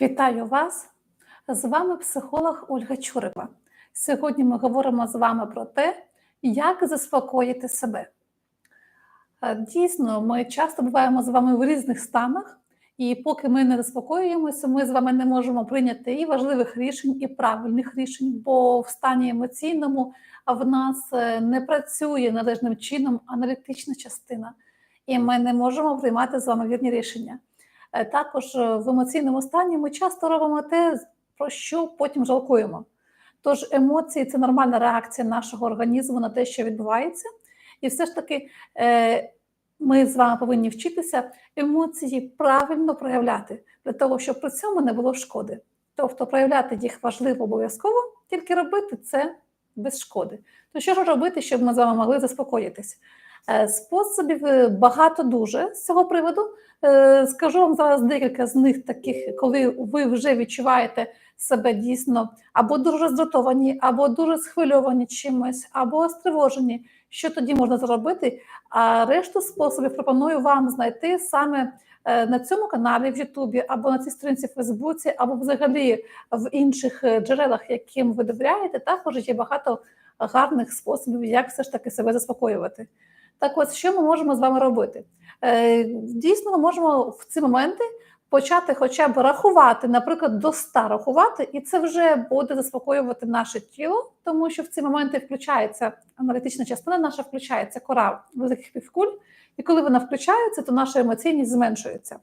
Вітаю вас! З вами психолог Ольга Чурова. Сьогодні ми говоримо з вами про те, як заспокоїти себе. Е, Дійсно, ми часто буваємо з вами в різних станах, і поки ми не заспокоюємося, ми з вами не можемо прийняти і важливих рішень, і правильних рішень, бо в стані емоційному в нас е, не працює належним чином аналітична частина, і ми не можемо приймати з вами вірні рішення. Е, Також е, в емоційному стані ми часто робимо те, про що потім жалкуємо. Тож емоції це нормальна реакція нашого організму на те, що відбувається. І все ж таки е, ми з вами повинні вчитися емоції правильно проявляти, для того, щоб при цьому не було шкоди. Тобто проявляти їх важливо обов'язково, тільки робити це без шкоди. То що ж робити, щоб ми з вами могли заспокоїтись? Е, Способів е, багато дуже з цього приводу. Е, Скажу вам зараз декілька з них таких, коли ви вже відчуваєте себе дійсно або дуже роздратовані, або дуже схвильовані чимось, або стривожені. Що тоді можна зробити? А решту способів пропоную вам знайти саме на цьому каналі в Ютубі, або на цій сторінці в Фейсбуці, або взагалі в інших джерелах, яким ви довіряєте. Також є багато гарних способів, як все ж таки себе заспокоювати. Так ось, що ми можемо з вами робити? Е, Дійсно, ми можемо в ці моменти почати хоча б рахувати, наприклад, до 100 рахувати, і це вже буде заспокоювати наше тіло, тому що в ці моменти включається аналітична частина, наша включається кора великих півкуль, і коли вона включається, то наша емоційність зменшується.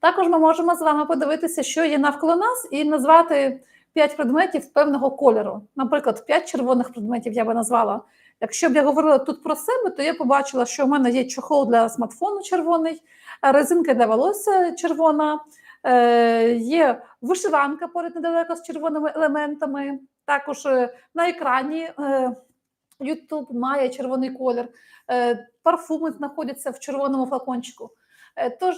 Також ми можемо з вами подивитися, що є навколо нас, і назвати 5 предметів певного кольору. Наприклад, 5 червоних предметів я би назвала. Якщо б я говорила тут про себе, то я побачила, що в мене є чохол для смартфону червоний, резинка для волосся червона, е, є вишиванка поряд недалеко з червоними елементами. Також е, на екрані е, YouTube має червоний колір, е, парфуми знаходяться в червоному флакончику. Е, Тож,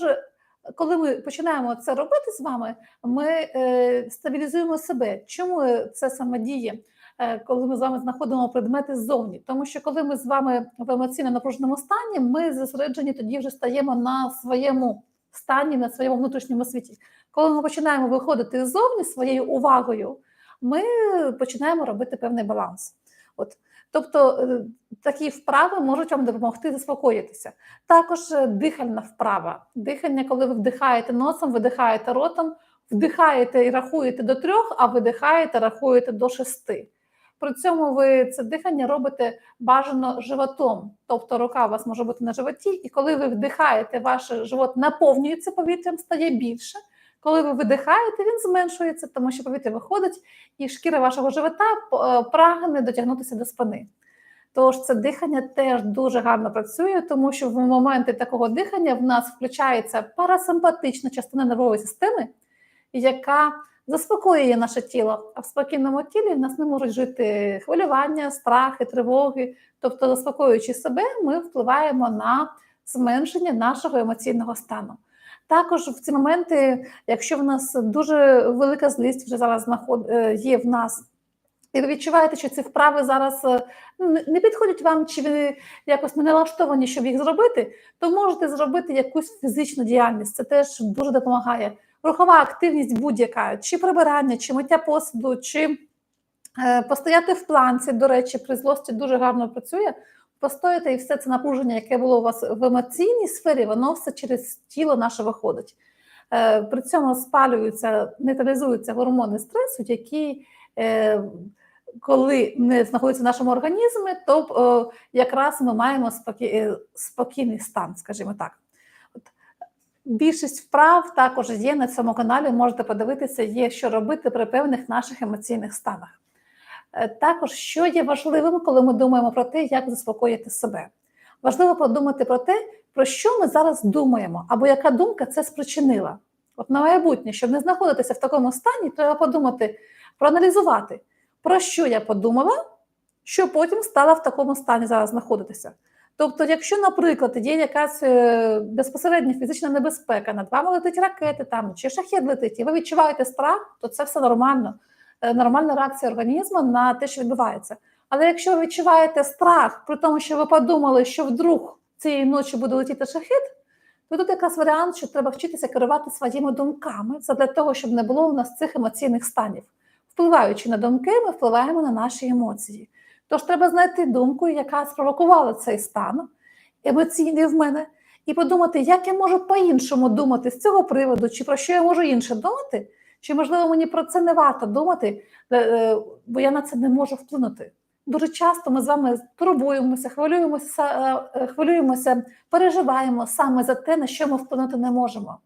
коли ми починаємо це робити з вами, ми е, стабілізуємо себе. Чому це саме діє? Е, коли ми з вами знаходимо предмети ззовні. Тому що коли ми з вами в емоційно напруженому стані, ми зосереджені тоді вже стаємо на своєму стані, на своєму внутрішньому світі. Коли ми починаємо виходити ззовні своєю увагою, ми починаємо робити певний баланс. От. Тобто е, такі вправи можуть вам допомогти заспокоїтися. Також е, дихальна вправа. Дихання, коли ви вдихаєте носом, видихаєте ротом, вдихаєте і рахуєте до трьох, а видихаєте, рахуєте до шести. При цьому ви це дихання робите бажано животом, тобто рука у вас може бути на животі, і коли ви вдихаєте, ваш живот наповнюється повітрям, стає більше. Коли ви видихаєте, він зменшується, тому що повітря виходить, і шкіра вашого живота е, прагне дотягнутися до спини. Тож це дихання теж дуже гарно працює, тому що в моменти такого дихання в нас включається парасимпатична частина нервової системи, яка заспокоює наше тіло. А в спокійному тілі в нас не можуть жити хвилювання, страхи, тривоги. Тобто, заспокоюючи себе, ми впливаємо на зменшення нашого емоційного стану. Також в ці моменти, якщо в нас дуже велика злість вже зараз е, є в нас, і ви відчуваєте, що ці вправи зараз е, не не підходять вам, чи ви якось не налаштовані, щоб їх зробити, то можете зробити якусь фізичну діяльність. Це теж дуже допомагає. Рухова активність будь-яка, чи прибирання, чи миття посуду, чи е, постояти в планці, до речі, при злості дуже гарно працює. Постояти і все це напруження, яке було у вас в емоційній сфері, воно все через тіло наше виходить. Е, при цьому спалюються, нейтралізуються гормони стресу, які, е, коли не знаходяться в нашому організмі, то е, якраз ми маємо спокійний стан, скажімо так. Більшість вправ також є на цьому каналі. Можете подивитися, є що робити при певних наших емоційних станах. Е, Також, що є важливим, коли ми думаємо про те, як заспокоїти себе. Важливо подумати про те, про що ми зараз думаємо, або яка думка це спричинила. От на майбутнє, щоб не знаходитися в такому стані, треба подумати, проаналізувати, про що я подумала, що потім стала в такому стані зараз знаходитися. Тобто, якщо, наприклад, є якась е, безпосередня фізична небезпека, над вами летить ракети там, чи шахет летить, і ви відчуваєте страх, то це все нормально. Е, нормальна реакція організму на те, що відбувається. Але якщо ви відчуваєте страх, при тому, що ви подумали, що вдруг цієї ночі буде летіти шахет, І тут якраз варіант, що треба вчитися керувати своїми думками для того, щоб не було у нас цих емоційних станів. Впливаючи на думки, ми впливаємо на наші емоції. Тож треба знайти думку, яка спровокувала цей стан емоційний в мене, і подумати, як я можу по-іншому думати з цього приводу, чи про що я можу інше думати, чи, можливо, мені про це не варто думати, е, е, бо я на це не можу вплинути. Дуже часто ми з вами турбуємося, хвилюємося, е, хвилюємося, переживаємо саме за те, на що ми вплинути не можемо.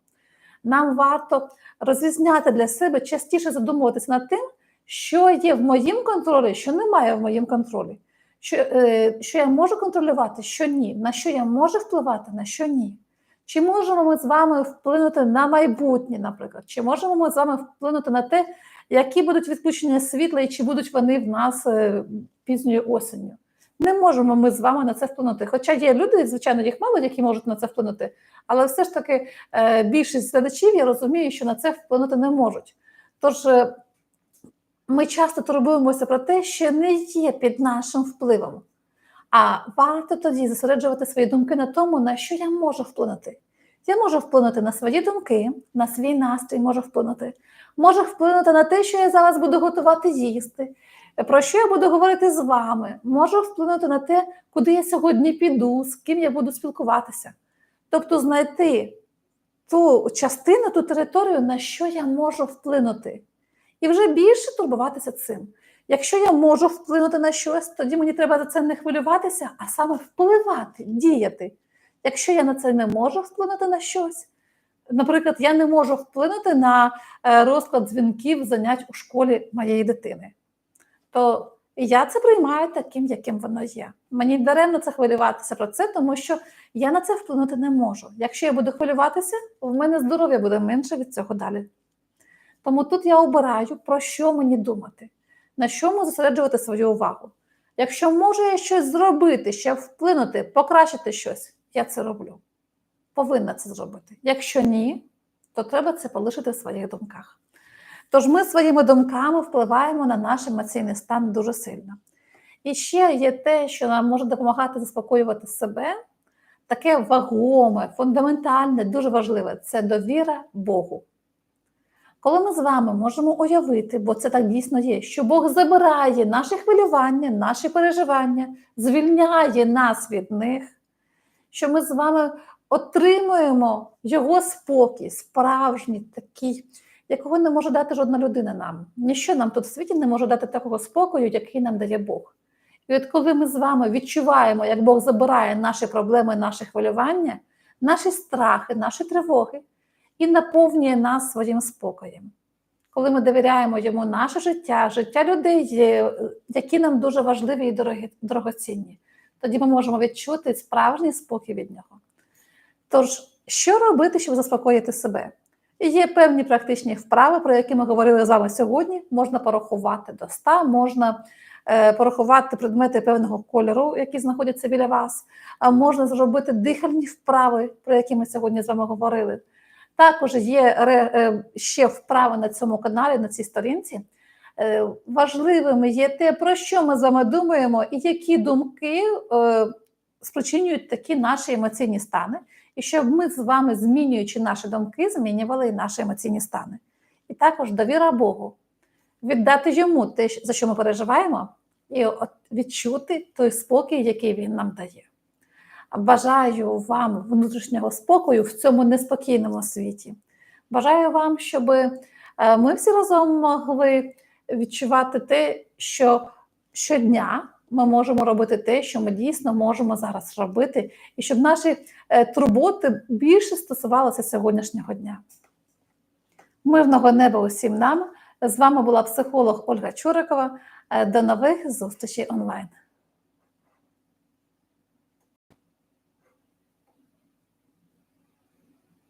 Нам варто розрізняти для себе, частіше задумуватися над тим, що є в моїм контролі, що немає в моїм контролі, що, що я можу контролювати, що ні, на що я можу впливати, на що ні. Чи можемо ми з вами вплинути на майбутнє, наприклад? Чи можемо ми з вами вплинути на те, які будуть відключення світла і чи будуть вони в нас е, пізньою осінню? Не можемо ми з вами на це вплинути. Хоча є люди, звичайно, їх мало, які можуть на це вплинути, але все ж таки е, більшість глядачів я розумію, що на це вплинути не можуть. Тож е, ми часто турбуємося про те, що не є під нашим впливом. А варто тоді зосереджувати свої думки на тому, на що я можу вплинути. Я можу вплинути на свої думки, на свій настрій можу вплинути. Можу вплинути на те, що я зараз буду готувати їсти, про що я буду говорити з вами. Можу вплинути на те, куди я сьогодні піду, з ким я буду спілкуватися. Тобто знайти ту частину, ту територію, на що я можу вплинути. І вже більше турбуватися цим. Якщо я можу вплинути на щось, тоді мені треба за це не хвилюватися, а саме впливати, діяти. Якщо я на це не можу вплинути на щось, наприклад, я не можу вплинути на е, розклад дзвінків занять у школі моєї дитини, то я це приймаю таким, яким воно є. Мені даремно це хвилюватися про це, тому що я на це вплинути не можу. Якщо я буду хвилюватися, в мене здоров'я буде менше від цього далі. Тому тут я обираю, про що мені думати, на чому зосереджувати свою увагу. Якщо можу я щось зробити, ще вплинути, покращити щось, я це роблю. Повинна це зробити. Якщо ні, то треба це полишити в своїх думках. Тож ми своїми думками впливаємо на наш емоційний стан дуже сильно. І ще є те, що нам може допомагати заспокоювати себе, таке вагоме, фундаментальне, дуже важливе це довіра Богу. Коли ми з вами можемо уявити, бо це так дійсно є, що Бог забирає наші хвилювання, наші переживання, звільняє нас від них, що ми з вами отримуємо Його спокій, справжній такий, якого не може дати жодна людина нам. Ніщо нам тут в світі не може дати такого спокою, який нам дає Бог. І от коли ми з вами відчуваємо, як Бог забирає наші проблеми, наші хвилювання, наші страхи, наші тривоги і наповнює нас своїм спокоєм. Коли ми довіряємо йому наше життя, життя людей, які нам дуже важливі і дорогі, дорогоцінні, тоді ми можемо відчути справжній спокій від нього. Тож, що робити, щоб заспокоїти себе? Є певні практичні вправи, про які ми говорили з вами сьогодні. Можна порахувати до 100, можна е, порахувати предмети певного кольору, які знаходяться біля вас, а можна зробити дихальні вправи, про які ми сьогодні з вами говорили. Також є е, ще вправи на цьому каналі, на цій сторінці. Е, важливими є те, про що ми з вами думаємо, і які думки е, спричинюють такі наші емоційні стани, і щоб ми з вами, змінюючи наші думки, змінювали і наші емоційні стани. І також довіра Богу, віддати йому те, за що ми переживаємо, і відчути той спокій, який він нам дає. Бажаю вам внутрішнього спокою в цьому неспокійному світі. Бажаю вам, щоб ми всі разом могли відчувати те, що щодня ми можемо робити те, що ми дійсно можемо зараз робити, і щоб наші е, турботи більше стосувалися сьогоднішнього дня. Мирного неба усім нам! З вами була психолог Ольга Чурикова. Е, до нових зустрічей онлайн.